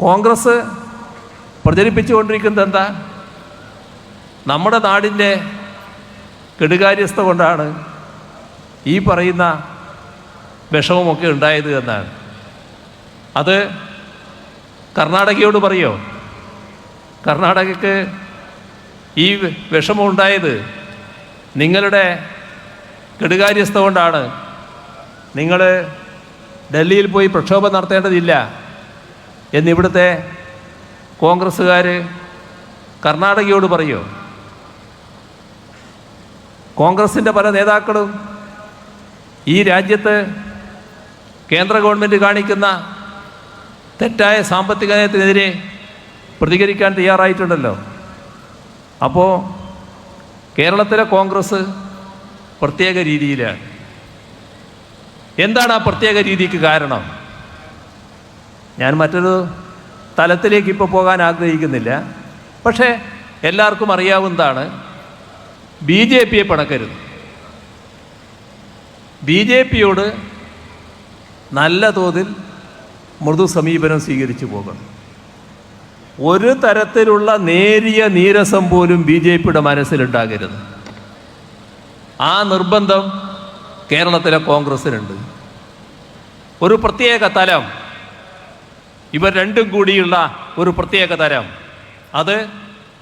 കോൺഗ്രസ് പ്രചരിപ്പിച്ചുകൊണ്ടിരിക്കുന്നത് എന്താ? നമ്മുടെ നാടിന്റെ കെടുകാര്യസ്ഥ കൊണ്ടാണ് ഈ പറയുന്ന വിഷമമൊക്കെ ഉണ്ടായത് എന്നാണ്. അത് കർണാടകയോട് പറയോ? കർണാടകയ്ക്ക് ഈ വിഷമം ഉണ്ടായത് നിങ്ങളുടെ കെടുകാര്യസ്ഥ കൊണ്ടാണ്. നിങ്ങൾ ഡൽഹിയിൽ പോയി പ്രക്ഷോഭം നടത്തേണ്ടതില്ല. എന്നിവിടുത്തെ കോൺഗ്രസ്സുകാർ കർണാടകയോട് പറയോ? കോൺഗ്രസിന്റെ പല നേതാക്കളും ഈ രാജ്യത്ത് കേന്ദ്ര ഗവൺമെന്റ് കാണിക്കുന്ന തെറ്റായ സാമ്പത്തിക നയത്തിനെതിരെ പ്രതികരിക്കാൻ തയ്യാറായിട്ടുണ്ടല്ലോ. അപ്പോൾ കേരളത്തിലെ കോൺഗ്രസ് പ്രത്യേക രീതിയിലാണ്. എന്താണ് ആ പ്രത്യേക രീതിക്ക് കാരണം? ഞാൻ മറ്റൊരു തലത്തിലേക്ക് ഇപ്പോൾ പോകാൻ ആഗ്രഹിക്കുന്നില്ല. പക്ഷേ എല്ലാവർക്കും അറിയാവുന്നതാണ് ബി ജെ പിയെ പണക്കരുത്. ബി ജെ പിയോട് നല്ല തോതിൽ മൃദു സമീപനം സ്വീകരിച്ചു പോകണം. ഒരു തരത്തിലുള്ള നേരിയ നീരസം പോലും ബി ജെ പിയുടെ മനസ്സിലുണ്ടാകരുത്. ആ നിർബന്ധം കേരളത്തിലെ കോൺഗ്രസ്സിനുണ്ട് ഒരു പ്രത്യേക തലം ഇവർ രണ്ടും കൂടിയുള്ള ഒരു പ്രത്യേക തരം. അത്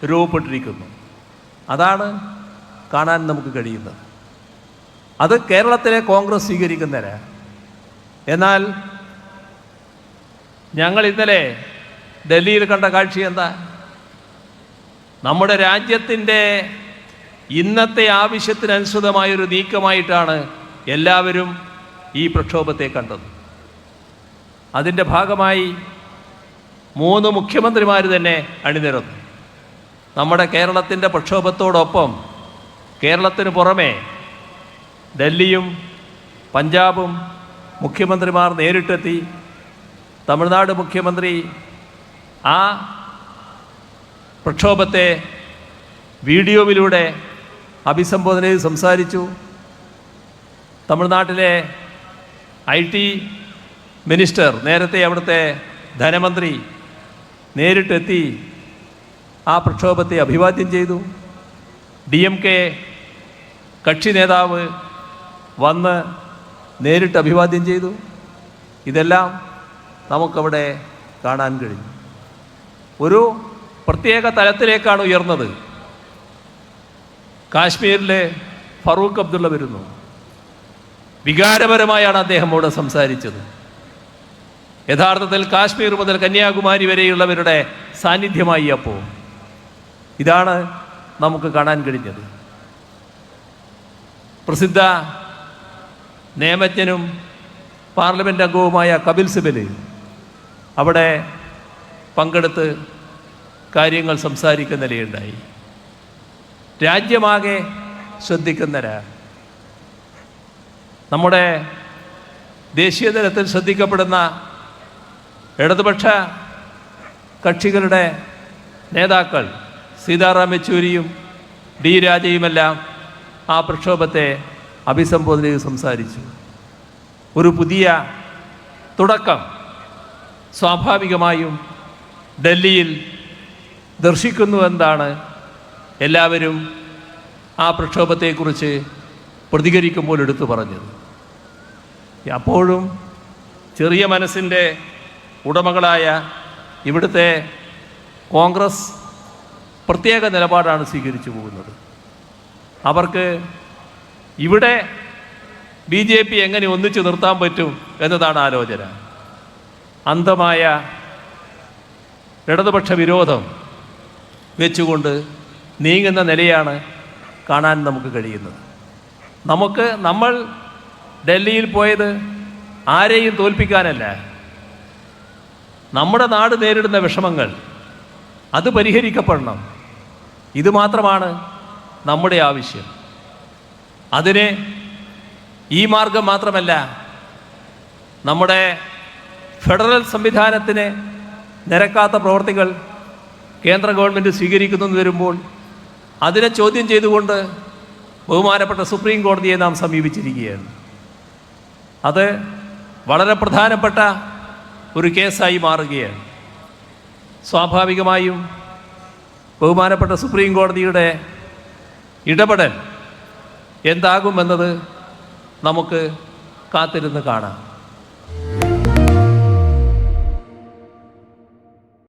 രൂപപ്പെട്ടിരിക്കുന്നു. അതാണ് കാണാൻ നമുക്ക് കഴിയുന്നത്. അത് കേരളത്തിലെ കോൺഗ്രസ് സ്വീകരിക്കുന്നതിന്. എന്നാൽ ഞങ്ങൾ ഇന്നലെ ഡൽഹിയിൽ കണ്ട കാഴ്ച എന്താ? നമ്മുടെ രാജ്യത്തിന്റെ ഇന്നത്തെ ആവശ്യത്തിനനുസൃതമായൊരു നീക്കമായിട്ടാണ് എല്ലാവരും ഈ പ്രക്ഷോഭത്തെ കണ്ടത്. അതിന്റെ ഭാഗമായി മൂന്ന് മുഖ്യമന്ത്രിമാർ തന്നെ അണിനിരന്നു. നമ്മുടെ കേരളത്തിന്റെ പ്രക്ഷോഭത്തോടൊപ്പം കേരളത്തിന് പുറമെ ഡൽഹിയും പഞ്ചാബും മുഖ്യമന്ത്രിമാർ നേരിട്ടെത്തി. തമിഴ്നാട് മുഖ്യമന്ത്രി ആ പ്രക്ഷോഭത്തെ വീഡിയോയിലൂടെ അഭിസംബോധന ചെയ്ത് സംസാരിച്ചു. തമിഴ്നാട്ടിലെ ഐ ടി മിനിസ്റ്റർ നേരത്തെ അവിടുത്തെ ധനമന്ത്രി നേരിട്ടെത്തി ആ പ്രക്ഷോഭത്തെ അഭിവാദ്യം ചെയ്തു. ഡി എം കെ കക്ഷി നേതാവ് വന്ന് നേരിട്ട് അഭിവാദ്യം ചെയ്തു. ഇതെല്ലാം നമുക്കവിടെ കാണാൻ കഴിഞ്ഞു. ഒരു പ്രത്യേക തലത്തിലേക്കാണ് ഉയർന്നത്. കാശ്മീരിലെ ഫറൂഖ് അബ്ദുള്ള വരുന്നു. വികാരപരമായാണ് അദ്ദേഹം അവിടെ സംസാരിച്ചത്. യഥാർത്ഥത്തിൽ കാശ്മീർ മുതൽ കന്യാകുമാരി വരെയുള്ളവരുടെ സാന്നിധ്യമായി അപ്പോൾ ഇതാണ് നമുക്ക് കാണാൻ കഴിഞ്ഞത്. പ്രസിദ്ധ നിയമജ്ഞനും പാർലമെന്റ് അംഗവുമായ കപിൽ സിബൽ അവിടെ പങ്കെടുത്ത് കാര്യങ്ങൾ സംസാരിക്കുന്ന നിലയുണ്ടായി. രാജ്യമാകെ ശ്രദ്ധിക്കുന്നവരാ നമ്മുടെ ദേശീയ തലത്തിൽ ശ്രദ്ധിക്കപ്പെടുന്ന ഇടതുപക്ഷ കക്ഷികളുടെ നേതാക്കൾ സീതാറാം യെച്ചൂരിയും ഡി രാജയുമെല്ലാം ആ പ്രക്ഷോഭത്തെ അഭിസംബോധന ചെയ്ത് സംസാരിച്ചു. ഒരു പുതിയ തുടക്കം സ്വാഭാവികമായും ഡൽഹിയിൽ ദർശിക്കുന്നുവെന്നാണ് എല്ലാവരും ആ പ്രക്ഷോഭത്തെക്കുറിച്ച് പ്രതികരിക്കുമ്പോൾ എടുത്തു പറഞ്ഞത്. അപ്പോഴും ചെറിയ മനസ്സിന്റെ ഉടമകളായ ഇവിടുത്തെ കോൺഗ്രസ് പ്രത്യേക നിലപാടാണ് സ്വീകരിച്ചു പോകുന്നത്. അവർക്ക് ഇവിടെ ബി ജെ പി എങ്ങനെ ഒന്നിച്ചു നിർത്താൻ പറ്റും എന്നതാണ് ആലോചന. അന്ധമായ ഇടതുപക്ഷ വിരോധം വെച്ചുകൊണ്ട് നീങ്ങുന്ന നിലയാണ് കാണാൻ നമുക്ക് കഴിയുന്നത്. നമുക്ക് നമ്മൾ ഡൽഹിയിൽ പോയത് ആരെയും തോൽപ്പിക്കാനല്ല. നമ്മുടെ നാട് നേരിടുന്ന വിഷമങ്ങൾ അത് പരിഹരിക്കപ്പെടണം. ഇത് മാത്രമാണ് നമ്മുടെ ആവശ്യം. അതിന് ഈ മാർഗം മാത്രമല്ല നമ്മുടെ ഫെഡറൽ സംവിധാനത്തിന് നിരക്കാത്ത പ്രവർത്തികൾ കേന്ദ്ര ഗവൺമെന്റ് സ്വീകരിക്കുന്നു വരുമ്പോൾ അതിനെ ചോദ്യം ചെയ്തുകൊണ്ട് ബഹുമാനപ്പെട്ട സുപ്രീം കോടതിയെ നാം സമീപിച്ചിരിക്കുകയാണ്. അത് വളരെ പ്രധാനപ്പെട്ട ഒരു കേസായി മാറുകയാണ്. സ്വാഭാവികമായും ബഹുമാനപ്പെട്ട സുപ്രീം കോടതിയുടെ ഇടപെടൽ എന്താകുമെന്നത് നമുക്ക് കാത്തിരുന്ന് കാണാം.